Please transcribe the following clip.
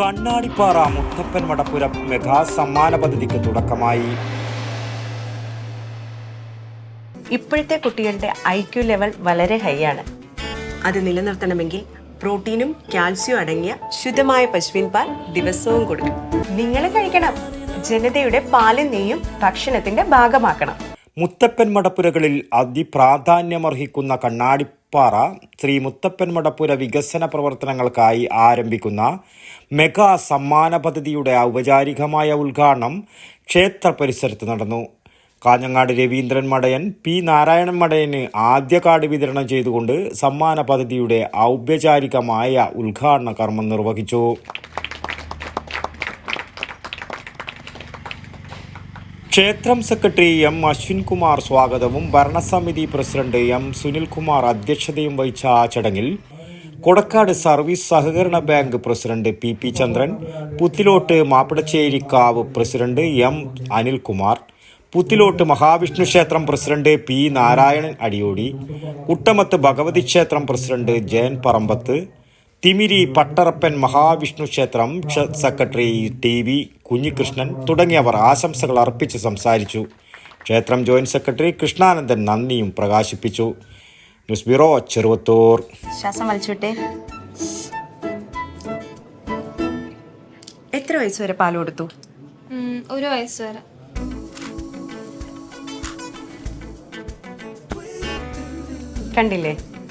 Kannadippara Muthappan മടപ്പുരം mega സമ്മാന പദ്ധതിക്ക് തുടക്കമായി. ഇപ്പോഴത്തെ കുട്ടികളുടെ ഐ ക്യു ലെവൽ വളരെ ഹൈ ആണ്. അത് നിലനിർത്തണമെങ്കിൽ പ്രോട്ടീനും കാൽസ്യവും അടങ്ങിയ ശുദ്ധമായ പശുവിൻ പാൽ ദിവസവും കൊടുക്കും നിങ്ങൾ കഴിക്കണം. ജനതയുടെ പാലും നെയ്യും ഭക്ഷണത്തിന്റെ ഭാഗമാക്കണം. മുത്തപ്പൻ മടപ്പുരകളിൽ അതിപ്രാധാന്യമർഹിക്കുന്ന കണ്ണാടിപ്പാറ ശ്രീ മുത്തപ്പൻ മടപ്പുര വികസന പ്രവർത്തനങ്ങൾക്കായി ആരംഭിക്കുന്ന മെഗാ സമ്മാന പദ്ധതിയുടെ ഔപചാരികമായ ഉദ്ഘാടനം ക്ഷേത്ര പരിസരത്ത് നടന്നു. കാഞ്ഞങ്ങാട് രവീന്ദ്രൻ മടയൻ പി നാരായണൻ മടയന് ആദ്യ കാർഡ് വിതരണം ചെയ്തുകൊണ്ട് സമ്മാന പദ്ധതിയുടെ ഔപചാരികമായ ഉദ്ഘാടന കർമ്മം നിർവഹിച്ചു. ക്ഷേത്രം സെക്രട്ടറി എം അശ്വിൻകുമാർ സ്വാഗതവും ഭരണസമിതി പ്രസിഡന്റ് എം സുനിൽകുമാർ അധ്യക്ഷതയും വഹിച്ച ചടങ്ങിൽ കൊടക്കാട് സർവീസ് സഹകരണ bank president P P Chandran Puthilott Mappidacherikkavu president M Anilkumar Puthilott Mahavishnu ക്ഷേത്രം പ്രസിഡന്റ് പി നാരായണൻ അടിയോടി കുട്ടമത്ത് ഭഗവതി ക്ഷേത്രം പ്രസിഡന്റ് ജയൻ പറമ്പത്ത് തിമിരി പട്ടറപ്പൻ മഹാവിഷ്ണു ക്ഷേത്രം സെക്രട്ടറി ടി വി കുഞ്ഞികൃഷ്ണൻ തുടങ്ങിയവർ ആശംസകൾ അർപ്പിച്ച് സംസാരിച്ചു. ക്ഷേത്രം ജോയിന്റ് സെക്രട്ടറി കൃഷ്ണാനന്ദൻ നന്ദിയും പ്രകാശിപ്പിച്ചു. News bureau Cheruvathur. ശ്വാസം വലിച്ചുവിട്ടെ. എത്ര വയസ്സ് വരെ പാൽ കൊടുത്തു? ഒരു വയസ്സ് വരെ. കണ്ടില്ലേ?